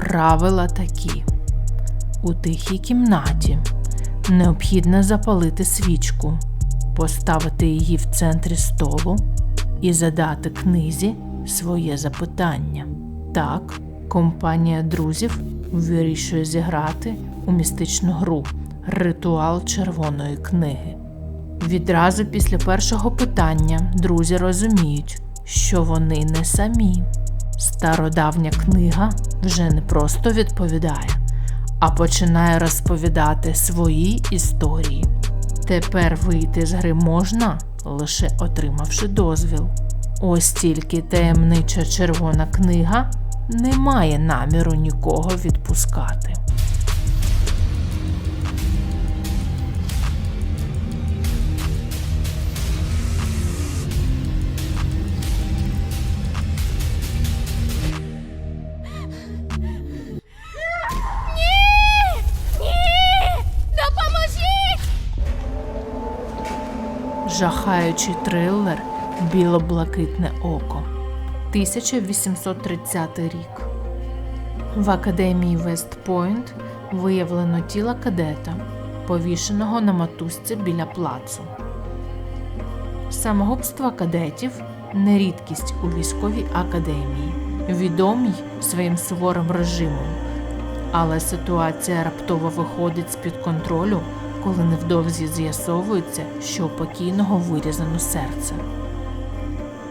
Правила такі: у тихій кімнаті необхідно запалити свічку, поставити її в центрі столу і задати книзі своє запитання. Так, компанія друзів вирішує зіграти у містичну гру Ритуал червоної книги. Відразу після першого питання друзі розуміють, що вони не самі. Стародавня книга вже не просто відповідає, а починає розповідати свої історії. Тепер вийти з гри можна, лише отримавши дозвіл. Ось тільки таємнича червона книга не має наміру нікого відпускати. Жахаючий трилер Біло-блакитне око 1830 рік. В академії Вестпойнт виявлено тіло кадета, повішеного на матузці біля плацу. Самогубства кадетів не рідкість у військовій академії, відомій своїм суворим режимом. Але ситуація раптово виходить з-під контролю, коли невдовзі з'ясовується, що у покійного вирізано серце.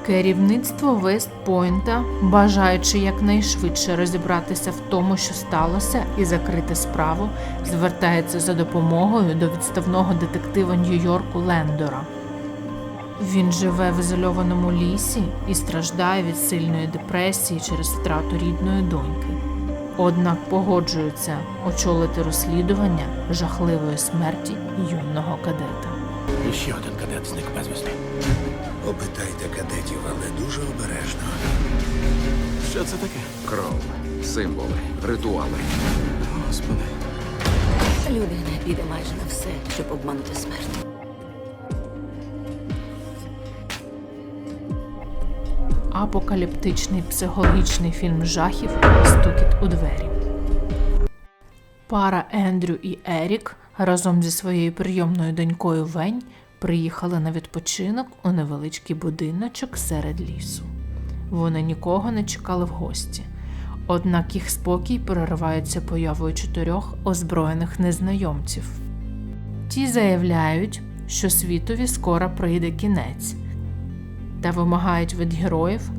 Керівництво Вестпойнта, бажаючи якнайшвидше розібратися в тому, що сталося, і закрити справу, звертається за допомогою до відставного детектива Нью-Йорку Лендора. Він живе в ізольованому лісі і страждає від сильної депресії через втрату рідної доньки. Однак погоджується очолити розслідування жахливої смерті юного кадета. І ще один кадет зник безвісти. Опитайте кадетів, але дуже обережно. Що це таке? Кров, символи, ритуали. Господи. Людина піде майже на все, щоб обманути смерть. Апокаліптичний психологічний фільм жахів Стукіт у двері. Пара Ендрю і Ерік разом зі своєю прийомною донькою Вень приїхали на відпочинок у невеличкий будиночок серед лісу. Вони нікого не чекали в гості. Однак їх спокій переривається появою чотирьох озброєних незнайомців. Ті заявляють, що світові скоро прийде кінець, та вимагають від героїв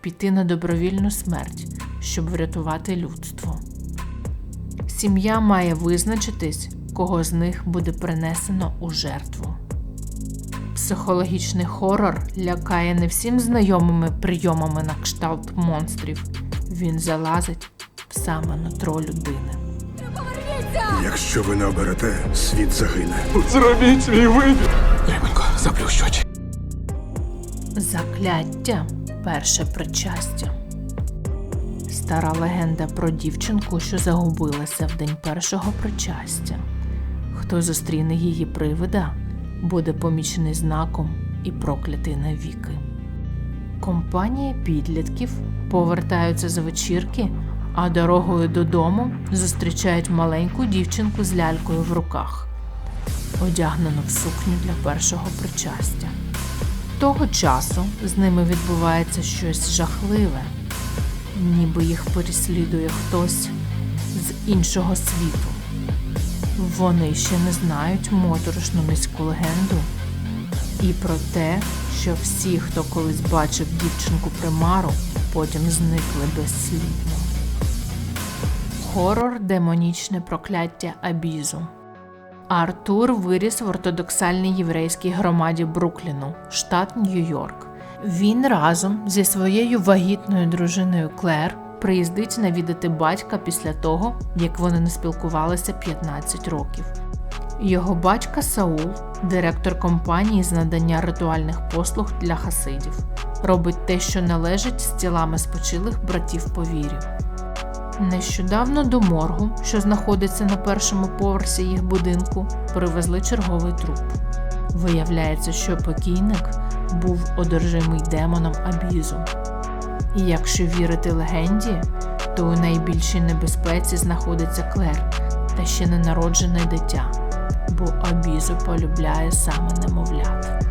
піти на добровільну смерть, щоб врятувати людство. Сім'я має визначитись, кого з них буде принесено у жертву. Психологічний хорор лякає не всім знайомими прийомами на кшталт монстрів. Він залазить в саме нутро людини. Якщо ви не оберете, світ загине. Зробіть свій вибір. Рибонько, заплющ очі. Закляття перше причастя. Стара легенда про дівчинку, що загубилася в день першого причастя. Хто зустріне її привида, буде помічений знаком і проклятий навіки. Компанія підлітків повертаються з вечірки, а дорогою додому зустрічають маленьку дівчинку з лялькою в руках, одягнену в сукню для першого причастя. Того часу з ними відбувається щось жахливе, ніби їх переслідує хтось з іншого світу. Вони ще не знають моторошну міську легенду і про те, що всі, хто колись бачив дівчинку примару, потім зникли безслідно. Хорор демонічне прокляття Абізу. Артур виріс в ортодоксальній єврейській громаді Брукліну, штат Нью-Йорк. Він разом зі своєю вагітною дружиною Клер приїздить навідати батька після того, як вони не спілкувалися 15 років. Його батька Саул, директор компанії з надання ритуальних послуг для хасидів, робить те, що належить з тілами спочилих братів по вірі. Нещодавно до моргу, що знаходиться на першому поверсі їх будинку, привезли черговий труп. Виявляється, що покійник був одержимий демоном Абізу. І якщо вірити легенді, то у найбільшій небезпеці знаходиться Клер та ще ненароджене дитя, бо обізу полюбляє саме немовлят.